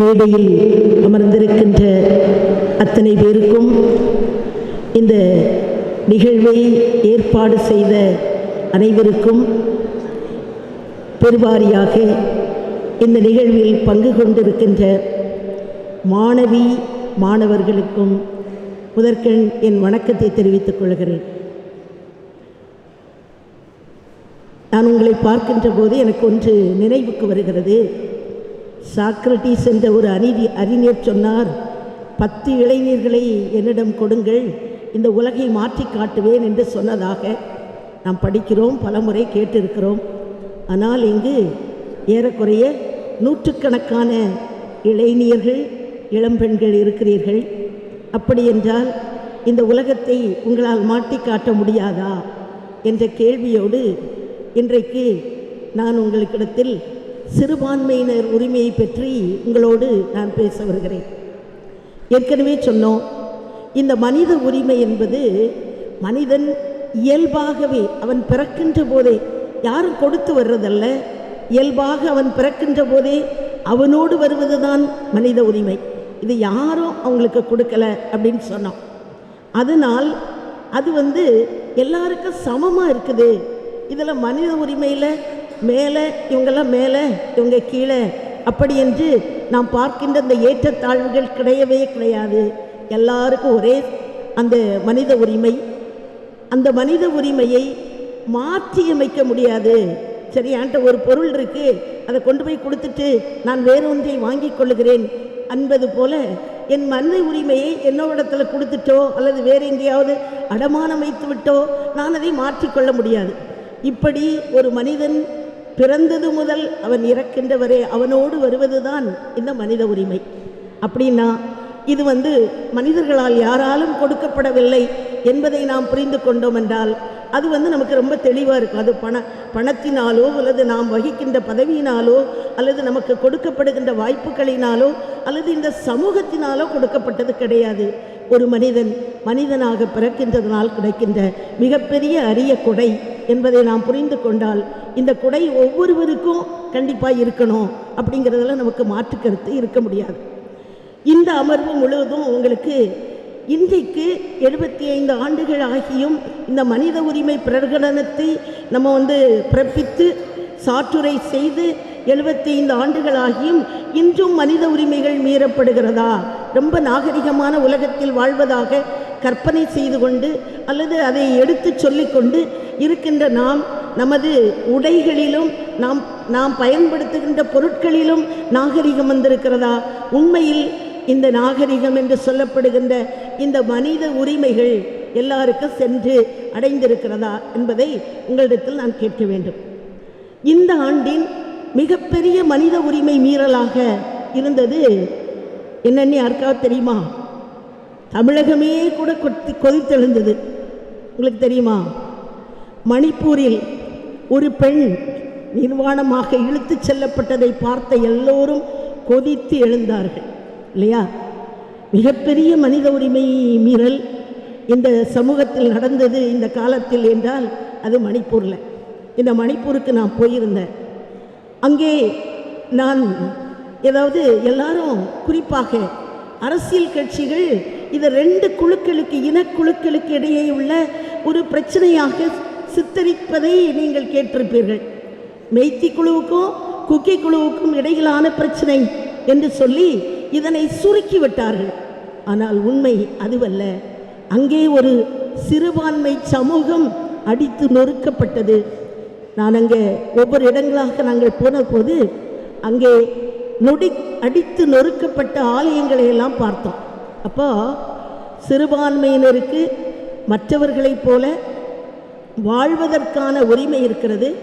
மேடையில் அமர்ந்திருக்கின்ற அத்தனை பேருக்கும் இந்த நிகழ்வை ஏற்பாடு செய்த அனைவருக்கும் பெருவாரியாக இந்த நிகழ்வில் பங்கு கொண்டிருக்கின்ற மாணவி மாணவர்களுக்கும் முதற்கண் என் வணக்கத்தை தெரிவித்துக் கொள்கிறேன். நான் உங்களை பார்க்கின்ற போது எனக்கு ஒன்று நினைவுக்கு வருகிறது. சாக்ரட்டிஸ் என்ற ஒரு அறிவி அறிஞர் சொன்னார் பத்து இளைஞர்களை என்னிடம் கொடுங்கள் இந்த உலகை மாற்றி காட்டுவேன் என்று சொன்னதாக நாம் படிக்கிறோம் பலமுறை கேட்டிருக்கிறோம். ஆனால் இங்கு ஏறக்குறைய நூற்றுக்கணக்கான இளைஞர்கள் இளம்பெண்கள் இருக்கிறீர்கள். அப்படி என்றால் இந்த உலகத்தை உங்களால் மாட்டி காட்ட முடியாதா? என்ற கேள்வியோடு இன்றைக்கு நான் உங்களுக்கிடத்தில் சிறுபான்மையினர் உரிமையை பற்றி உங்களோடு நான் பேச வருகிறேன். ஏற்கனவே சொன்னோம் இந்த மனித உரிமை என்பது மனிதன் இயல்பாகவே அவன் பிறக்கின்ற போதே யாரும் கொடுத்து வர்றதல்ல. இயல்பாக அவன் பிறக்கின்ற போதே அவனோடு வருவதுதான் மனித உரிமை. இது யாரும் அவங்களுக்கு கொடுக்கல அப்படின்னு சொன்னோம். அதனால் அது வந்து எல்லாருக்கும் சமமாக இருக்குது. இதில் மனித உரிமையில் மேலே இவங்கெல்லாம் மேலே இவங்க கீழே. அப்படி என்று நாம் பார்க்கின்ற இந்த ஏற்றத்தாழ்வுகள் கிடையவே கிடையாது. எல்லாருக்கும் ஒரே அந்த மனித உரிமை. அந்த மனித உரிமையை மாற்றி அமைக்க முடியாது. சரி என்கிட்ட ஒரு பொருள் இருக்குது அதை கொண்டு போய் கொடுத்துட்டு நான் வேறொன்றை வாங்கி கொள்ளுகிறேன். என்பது போல என் மனித உரிமையை என்னோடத்தில் கொடுத்துட்டோ அல்லது வேறு எங்கேயாவது அடமானம் வைத்து விட்டோ நான் அதை மாற்றிக்கொள்ள முடியாது. இப்படி ஒரு மனிதன் பிறந்தது முதல் அவன் இறக்கின்றவரே அவனோடு வருவதுதான் இந்த மனித உரிமை. அப்படின்னா இது வந்து மனிதர்களால் யாராலும் கொடுக்கப்படவில்லை என்பதை நாம் புரிந்து கொண்டோம் என்றால் அது வந்து நமக்கு ரொம்ப தெளிவாக இருக்கும். அது பண பணத்தினாலோ அல்லது நாம் வகிக்கின்ற பதவியினாலோ அல்லது நமக்கு கொடுக்கப்படுகின்ற வாய்ப்புகளினாலோ அல்லது இந்த சமூகத்தினாலோ கொடுக்கப்பட்டது கிடையாது. ஒரு மனிதன் மனிதனாக பிறக்கின்றதனால் கிடைக்கின்ற மிகப்பெரிய அரிய கொடை என்பதை நாம் புரிந்து கொண்டால் இந்த கொடை ஒவ்வொருவருக்கும் கண்டிப்பாக இருக்கணும் அப்படிங்கிறதுல நமக்கு மாற்று கருத்து இருக்க முடியாது. இந்த அமர்வு முழுவதும் உங்களுக்கு இன்றைக்கு எழுபத்தி ஐந்து ஆண்டுகள் ஆகியும் இந்த மனித உரிமை பிரகடனத்தை நம்ம வந்து பிறப்பித்து சாற்றுரை செய்து எழுபத்தி ஐந்து ஆண்டுகளாகியும் இன்றும் மனித உரிமைகள் மீறப்படுகிறதா? ரொம்ப நாகரிகமான உலகத்தில் வாழ்வதாக கற்பனை செய்து கொண்டு அல்லது அதை எடுத்து சொல்லிக்கொண்டு இருக்கின்ற நாம் நமது உடைகளிலும் நாம் நாம் பயன்படுத்துகின்ற பொருட்களிலும் நாகரிகம் வந்திருக்கிறதா? உண்மையில் இந்த நாகரிகம் என்று சொல்லப்படுகின்ற இந்த மனித உரிமைகள் எல்லாருக்கும் சென்று அடைந்திருக்கிறதா என்பதை உங்களிடத்தில் நான் கேட்க வேண்டும். இந்த ஆண்டின் மிகப்பெரிய மனித உரிமை மீறலாக இருந்தது என்னென்னு யாருக்காவது தெரியுமா? தமிழகமே கூட கொத்தி கொதித்தெழுந்தது உங்களுக்கு தெரியுமா? மணிப்பூரில் ஒரு பெண் நிர்வாணமாக இழுத்துச் செல்லப்பட்டதை பார்த்த எல்லோரும் கொதித்து எழுந்தார்கள். இல்லையா? மிகப்பெரிய மனித உரிமை மீறல் இந்த சமூகத்தில் நடந்தது இந்த காலத்தில் என்றால் அது மணிப்பூரில். இந்த மணிப்பூருக்கு நான் போயிருந்தேன். அங்கே நான் ஏதாவது எல்லாரும் குறிப்பாக அரசியல் கட்சிகள் இதை ரெண்டு குழுக்களுக்கு இனக்குழுக்களுக்கு இடையே உள்ள ஒரு பிரச்சனையாக சித்தரிப்பதை நீங்கள் கேட்டிருப்பீர்கள். மெய்த்தி குழுவுக்கும் குக்கி குழுவுக்கும் இடையிலான பிரச்சனை என்று சொல்லி இதனை சுருக்கி விட்டார்கள் ஆனால் உண்மை அதுவல்ல. அங்கே ஒரு சிறுபான்மை சமூகம் அடித்து நொறுக்கப்பட்டது. நான் அங்கே ஒவ்வொரு இடங்களாக நாங்கள் போன போது அங்கே நொடி அடித்து நொறுக்கப்பட்ட ஆலயங்களை எல்லாம் பார்த்தோம். அப்போ சிறுபான்மையினருக்கு மற்றவர்களைப் போல வாழ்வதற்கான உரிமை இருக்கிறது.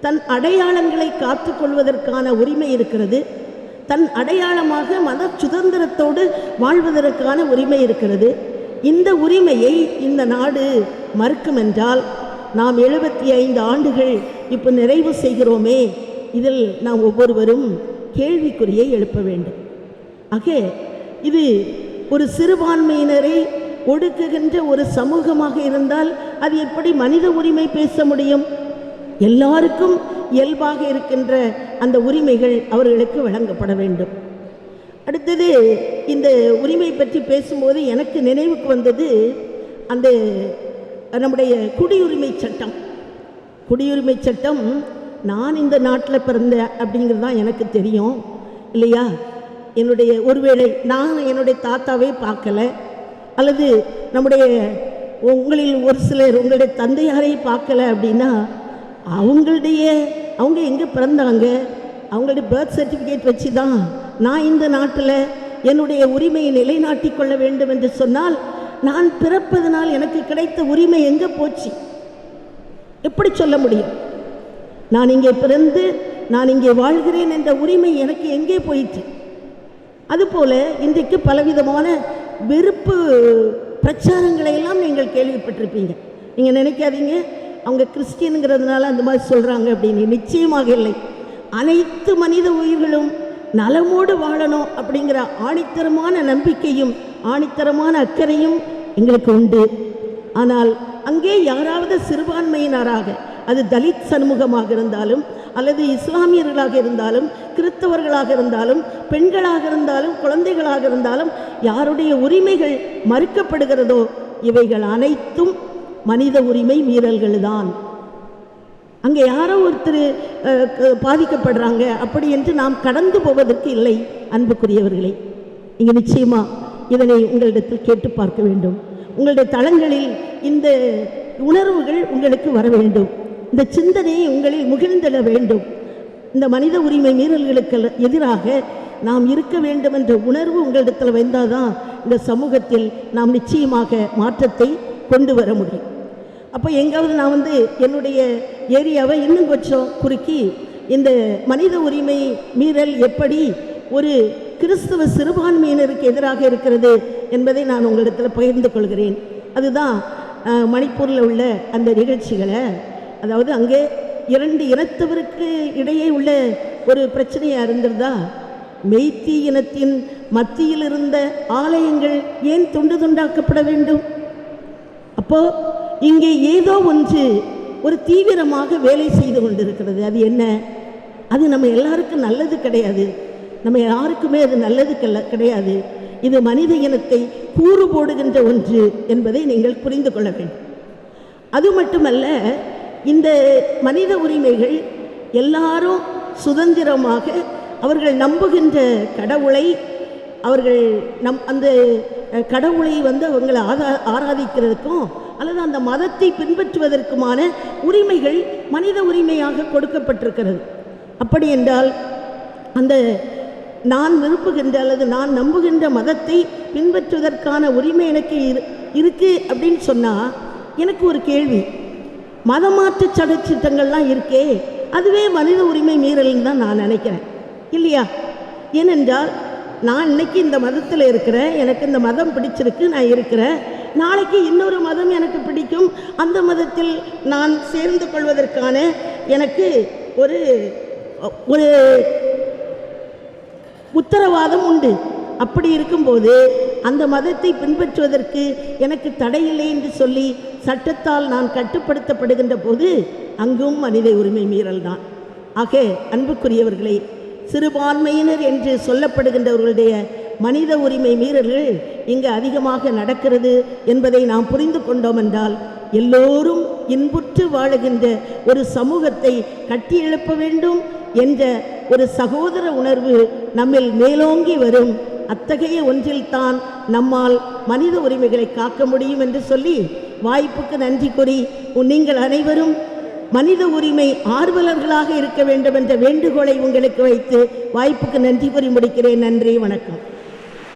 தன் அடையாளங்களை காத்துக்கொள்வதற்கான உரிமை இருக்கிறது. தன் அடையாளமாக மத சுதந்திரத்தோடு வாழ்வதற்கான உரிமை இருக்கிறது. இந்த உரிமையை இந்த நாடு மறுக்கும் என்றால் நாம் எழுபத்தி ஐந்து ஆண்டுகள் இப்போ நிறைவு செய்கிறோமே. இதில் நாம் ஒவ்வொருவரும் கேள்விக்குறியை எழுப்ப வேண்டும். ஆக இது ஒரு சிறுபான்மையினரை ஒடுக்குகின்ற ஒரு சமூகமாக இருந்தால் அது எப்படி மனித உரிமை பேச முடியும்? எல்லாருக்கும் இயல்பாக இருக்கின்ற அந்த உரிமைகள் அவர்களுக்கு வழங்கப்பட வேண்டும். அடுத்தது இந்த உரிமை பற்றி பேசும்போது எனக்கு நினைவுக்கு வந்தது அந்த நம்முடைய குடியுரிமை சட்டம். குடியுரிமை சட்டம் நான் இந்த நாட்டில் பிறந்தேன் அப்படிங்கிறது தான் எனக்கு தெரியும். இல்லையா? என்னுடைய ஒருவேளை நான் என்னுடைய தாத்தாவே பார்க்கல அல்லது நம்முடைய உங்களில் ஒரு சிலர் உங்களுடைய தந்தையாரை பார்க்கல அப்படின்னா அவங்களுடைய அவங்க எங்கே பிறந்தாங்க? அவங்களுடைய பர்த் சர்டிஃபிகேட் வச்சு தான் நான் இந்த நாட்டில் என்னுடைய உரிமையை நிலைநாட்டி கொள்ள வேண்டும் என்று சொன்னால் நான் பிறப்பதனால் எனக்கு கிடைத்த உரிமை எங்கே போச்சு? எப்படி சொல்ல முடியும்? நான் இங்கே பிறந்து நான் இங்கே வாழ்கிறேன் என்ற உரிமை எனக்கு எங்கே போயிற்று? அதுபோல இன்றைக்கு பலவிதமான வெறுப்பு பிரச்சாரங்களை எல்லாம் நீங்கள் கேள்விப்பட்டிருப்பீங்க. நீங்கள் நினைக்காதீங்க. அவங்க கிறிஸ்டியனுங்கிறதுனால அந்த மாதிரி சொல்கிறாங்க அப்படின்னு நிச்சயமாக இல்லை. அனைத்து மனித உயிர்களும் நலமோடு வாழணும் அப்படிங்கிற ஆணித்தரமான நம்பிக்கையும் ஆணித்தரமான அக்கறையும் எங்களுக்கு உண்டு. ஆனால் அங்கே யாராவது சிறுபான்மையினராக அது தலித் சண்முகமாக இருந்தாலும் அல்லது இஸ்லாமியர்களாக இருந்தாலும் கிறிஸ்தவர்களாக இருந்தாலும் பெண்களாக இருந்தாலும் குழந்தைகளாக இருந்தாலும் யாருடைய உரிமைகள் மறுக்கப்படுகிறதோ இவைகள் அனைத்தும் மனித உரிமை மீறல்கள் தான் அங்கே யாரோ ஒருத்தர் அஹ், பாதிக்கப்படுறாங்க அப்படி என்று நாம் கடந்து போவதற்கு இல்லை அன்புக்குரியவர்களே. இங்கே நிச்சயமா இதனை உங்களிடத்தில் கேட்டு பார்க்க வேண்டும். உங்களுடைய தளங்களில் இந்த உணர்வுகள் உங்களுக்கு வர வேண்டும். இந்த சிந்தனை உங்களில் முகிழ்ந்திட வேண்டும். இந்த மனித உரிமை மீறல்களுக்கு எதிராக நாம் இருக்க வேண்டும் என்ற உணர்வு உங்களிடத்தில் வந்தாதான் இந்த சமூகத்தில் நாம் நிச்சயமாக மாற்றத்தை கொண்டு வர முடியும். அப்போ எங்காவது நான் வந்து என்னுடைய ஏரியாவை இன்னும் கொஞ்சம் குறுக்கி இந்த மனித உரிமை மீறல் எப்படி ஒரு கிறிஸ்தவ சிறுபான்மையினருக்கு எதிராக இருக்கிறது என்பதை நான் உங்களிடத்தில் பகிர்ந்து கொள்கிறேன். அதுதான் மணிப்பூரில் உள்ள அந்த நிகழ்ச்சிகளை அதாவது அங்கே இரண்டு இனத்தவருக்கு இடையே உள்ள ஒரு பிரச்சனையாக இருந்திருந்தா மெய்த்தி இனத்தின் மத்தியில் இருந்த ஆலயங்கள் ஏன் துண்டு துண்டாக்கப்பட வேண்டும்? அப்போ இங்கே ஏதோ ஒன்று ஒரு தீவிரமாக வேலை செய்து கொண்டிருக்கிறது. அது என்ன? அது நம்ம எல்லாருக்கும் நல்லது கிடையாது. நம்ம யாருக்குமே அது நல்லது கல்ல- கிடையாது. இது மனித இனத்தை கூறு போடுகின்ற ஒன்று என்பதை நீங்கள் புரிந்து கொள்ள வேண்டும். அது மட்டுமல்ல இந்த மனித உரிமைகள் எல்லாரும் சுதந்திரமாக அவர்கள் நம்புகின்ற கடவுளை அவர்கள் நம் அந்த கடவுளை வந்து அவங்களை ஆதா ஆராதிக்கிறதுக்கும் அல்லது அந்த மதத்தை பின்பற்றுவதற்குமான உரிமைகள் மனித உரிமையாக கொடுக்கப்பட்டிருக்கிறது. அப்படி என்றால் அந்த நான் விரும்புகின்ற அல்லது நான் நம்புகின்ற மதத்தை பின்பற்றுவதற்கான உரிமை எனக்கு இரு இருக்குது அப்படின்னு சொன்னால் எனக்கு ஒரு கேள்வி. மதமாற்று சட்டத்திட்டங்கள்லாம் இருக்கே. அதுவே மனித உரிமை மீறல்னு தான் நான் நினைக்கிறேன். இல்லையா? ஏனென்றால் நான் இன்னைக்கு இந்த மதத்தில் இருக்கிறேன் எனக்கு இந்த மதம் பிடிச்சிருக்கு நான் இருக்கிறேன். நாளைக்கு இன்னொரு மதம் எனக்கு பிடிக்கும். அந்த மதத்தில் நான் சேர்ந்து கொள்வதற்கான எனக்கு ஒரு ஒரு உத்தரவாதம் உண்டு. அப்படி இருக்கும்போது அந்த மதத்தை பின்பற்றுவதற்கு எனக்கு தடையில்லை என்று சொல்லி சட்டத்தால் நான் கட்டுப்படுத்தப்படுகின்ற போது அங்கும் மனித உரிமை மீறல் தான் ஆக அன்புக்குரியவர்களே சிறுபான்மையினர் என்று சொல்லப்படுகின்றவர்களுடைய மனித உரிமை மீறல்கள் இங்கு அதிகமாக நடக்கிறது என்பதை நாம் புரிந்து கொண்டோம் என்றால் எல்லோரும் இன்புற்று வாழுகின்ற ஒரு சமூகத்தை கட்டியெழுப்ப வேண்டும் என்ற ஒரு சகோதர உணர்வு நம்மில் மேலோங்கி வரும் அத்தகைய ஒன்றில்தான் நம்மால் மனித உரிமைகளை காக்க முடியும் என்று சொல்லி வாய்ப்புக்கு நன்றி கூறி நீங்கள் அனைவரும் மனித உரிமை ஆர்வலர்களாக இருக்க வேண்டும் என்ற வேண்டுகோளை உங்களுக்கு வைத்து வாய்ப்புக்கு நன்றி கூறி முடிக்கிறேன். நன்றி வணக்கம்.